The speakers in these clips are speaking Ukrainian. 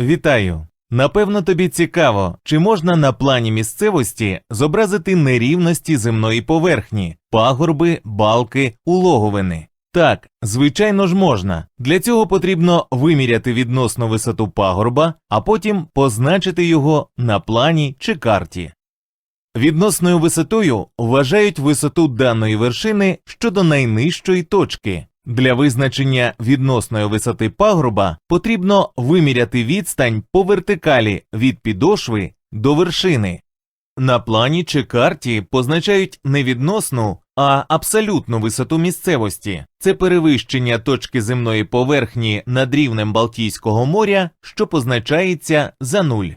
Вітаю! Напевно, тобі цікаво, чи можна на плані місцевості зобразити нерівності земної поверхні, пагорби, балки, улоговини. Так, звичайно ж можна. Для цього потрібно виміряти відносну висоту пагорба, а потім позначити його на плані чи карті. Відносною висотою вважають висоту даної вершини щодо найнижчої точки. Для визначення відносної висоти пагорба потрібно виміряти відстань по вертикалі від підошви до вершини. На плані чи карті позначають не відносну, а абсолютну висоту місцевості. Це перевищення точки земної поверхні над рівнем Балтійського моря, що позначається за нуль.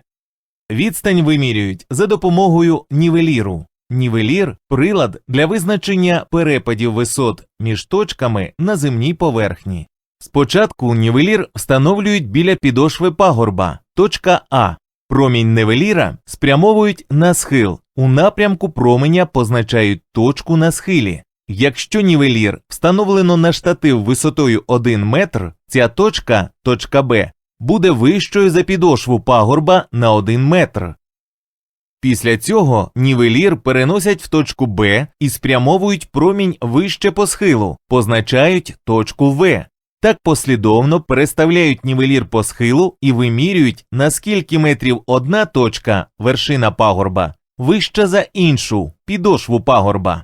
Відстань вимірюють за допомогою нівеліру. Нівелір прилад для визначення перепадів висот між точками на земній поверхні. Спочатку нівелір встановлюють біля підошви пагорба, точка А. Промінь нівеліра спрямовують на схил. У напрямку променя позначають точку на схилі. Якщо нівелір встановлено на штатив висотою 1 метр, ця точка, точка Б, буде вищою за підошву пагорба на 1 метр. Після цього нівелір переносять в точку Б і спрямовують промінь вище по схилу, позначають точку В. Так послідовно переставляють нівелір по схилу і вимірюють, на скільки метрів одна точка, вершина пагорба, вища за іншу, підошву пагорба.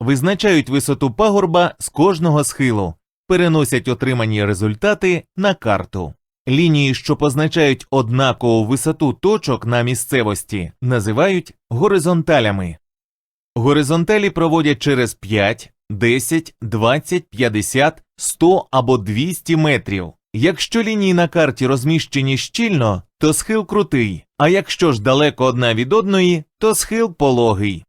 Визначають висоту пагорба з кожного схилу, переносять отримані результати на карту. Лінії, що позначають однакову висоту точок на місцевості, називають горизонталями. Горизонталі проводять через 5, 10, 20, 50, 100 або 200 метрів. Якщо лінії на карті розміщені щільно, то схил крутий, а якщо ж далеко одна від одної, то схил пологий.